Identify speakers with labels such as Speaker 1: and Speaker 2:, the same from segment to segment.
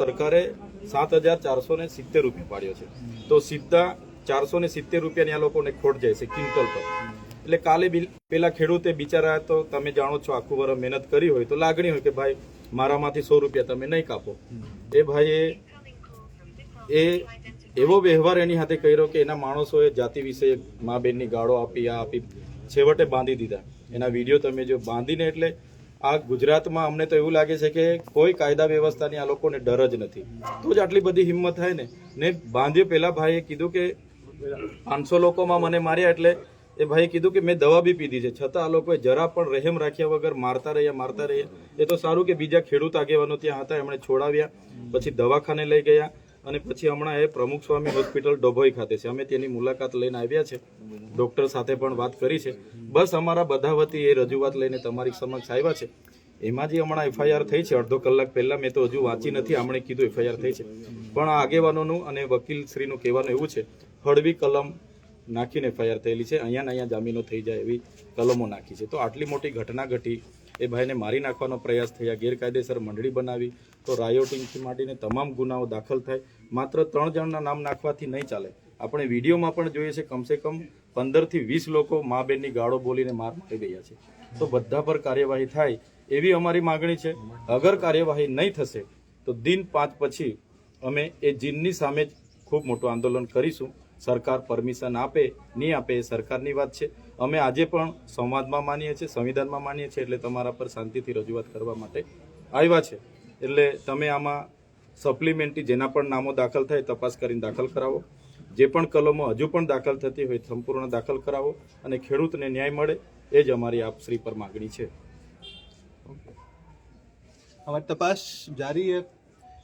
Speaker 1: સરકારે સાત હજાર ચારસો ને સિત્તેર રૂપિયા પાડ્યો છે. તો સીધા ચારસો ને સિત્તેર રૂપિયાની આ લોકોને ખોટ જાય છે ક્વિન્ટલ પર. એટલે કાલે પેલા ખેડૂતે બિચારા તો તમે જાણો છો આખું વરસ મહેનત કરી હોય તો લાગણી હોય કે ભાઈ મારામાંથી સો રૂપિયા તમે નહીં કાપો. એ ભાઈએ એ એવો વ્યવહાર એની હાથે કર્યો કે એના માણસોએ જાતિ વિશે મા બેનની ગાળો આપી, આ આપી, છેવટે બાંધી દીધા. એના વીડિયો તમે જો બાંધીને એટલે આ ગુજરાતમાં અમને તો એવું લાગે છે કે કોઈ કાયદા વ્યવસ્થાની આ લોકોને ડર જ નથી. તો જ આટલી બધી હિંમત થાય ને. ને બાંધ્યો પેલા ભાઈએ કીધું કે પાંચસો લોકોમાં મને માર્યા એટલે એ ભાઈએ કીધું કે મેં દવા બી પીધી છે. છતાં આ લોકોએ જરા પણ રહેમ રાખ્યા વગર મારતા રહ્યા મારતા રહ્યા. એ તો સારું કે બીજા ખેડૂત આગેવાનો ત્યાં હતા, એમણે છોડાવ્યા. પછી દવાખાને લઈ ગયા. અને પછી હમણાં એ પ્રમુખ સ્વામી હોસ્પિટલ ડભોઈ ખાતે છે. અમે તેની મુલાકાત લઈને આવ્યા છે. ડોક્ટર સાથે પણ વાત કરી છે. બસ અમારા બધા વતી એ રજૂઆત લઈને તમારી સમક્ષ આવ્યા છે. એમાં જે હમણાં એફઆઈઆર થઈ છે, અડધો કલાક પહેલા મેં તો હજુ વાંચી નથી હમણે કીધું એફઆઈઆર થઈ છે. પણ આગેવાનોનું અને વકીલ શ્રીનું કહેવાનું એવું છે, હળવી કલમ નાખીને એફઆઈઆર થયેલી છે. અહીંયા ને અહીંયા જામીનો થઈ જાય એવી કલમો નાખી છે. તો આટલી મોટી ઘટના ઘટી એ ભાઈને મારી નાખવાનો પ્રયાસ થયા, ગેરકાયદેસર મંડળી બનાવી, તો રાયોટિંગથી માંડીને તમામ ગુનાઓ દાખલ થાય. માત્ર ત્રણ જણના નામ નાખવાથી નહીં ચાલે. આપણે વિડીયોમાં પણ જોઈએ છે, કમસે કમ પંદરથી વીસ લોકો મા બેનની ગાળો બોલીને માર મારી ગયા છે. તો બધા પર કાર્યવાહી થાય એવી અમારી માગણી છે. અગર કાર્યવાહી નહીં થશે, તો દિન પાંચ પછી અમે એ જીનની સામે જ ખૂબ મોટું આંદોલન કરીશું. સરકાર પરમિશન આપે નહીં આપે એ સરકારની વાત છે અમે આજે પણ સંવાદમાં માનીએ છીએ સંવિધાનમાં માનીએ છીએ એટલે તમારા પર શાંતિથી રજૂઆત કરવા માટે આવ્યા છે એટલે તમે આમાં સપ્લિમેન્ટરી જેના પણ નામો દાખલ થાય તપાસ કરીને દાખલ કરાવો જે પણ કલમો હજુ પણ દાખલ થતી હોય સંપૂર્ણ દાખલ કરાવો અને ખેડૂતને ન્યાય મળે એ જ અમારી આપશ્રી પર માગણી છે
Speaker 2: हमारी तपाश जारी है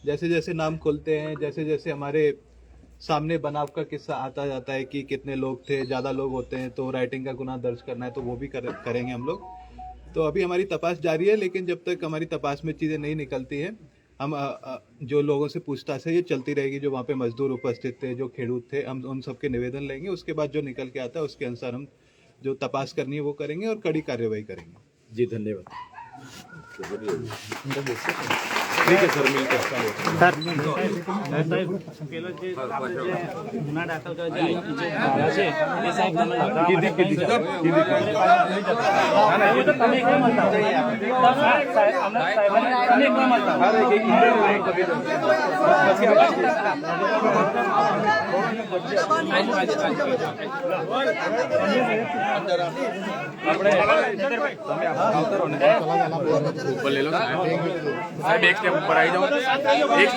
Speaker 2: जैसे जैसे नाम खोलते हैं जैसे जैसे हमारे सामने बनाव का किस्सा आता जाता है कि कितने लोग थे ज़्यादा लोग होते हैं तो राइटिंग का गुना दर्ज करना है तो वो भी कर, करेंगे हम लोग। तो अभी हमारी तपास जारी है लेकिन जब तक हमारी तपास में चीज़ें नहीं निकलती हैं हम आ, आ, जो लोगों से पूछताछ है ये चलती रहेगी जो वहाँ पे मजदूर उपस्थित थे जो खेडूत थे हम उन सबके निवेदन लेंगे उसके बाद जो निकल के आता है उसके अनुसार हम जो तपास करनी है वो करेंगे और कड़ी कार्रवाई करेंगे।
Speaker 1: जी धन्यवाद। ઠીક है सर मिलते हैं
Speaker 3: પેલો જે આપણે જે ગુના દાખલ કરવા જે આઈપી જે ધારા છે એ સાહેબ તમે લગાવો.
Speaker 1: કીધી કીધી
Speaker 4: ઉપર લઈ લો. સાહેબ એક સ્ટેપ ઉપર આવી જાઓ. એક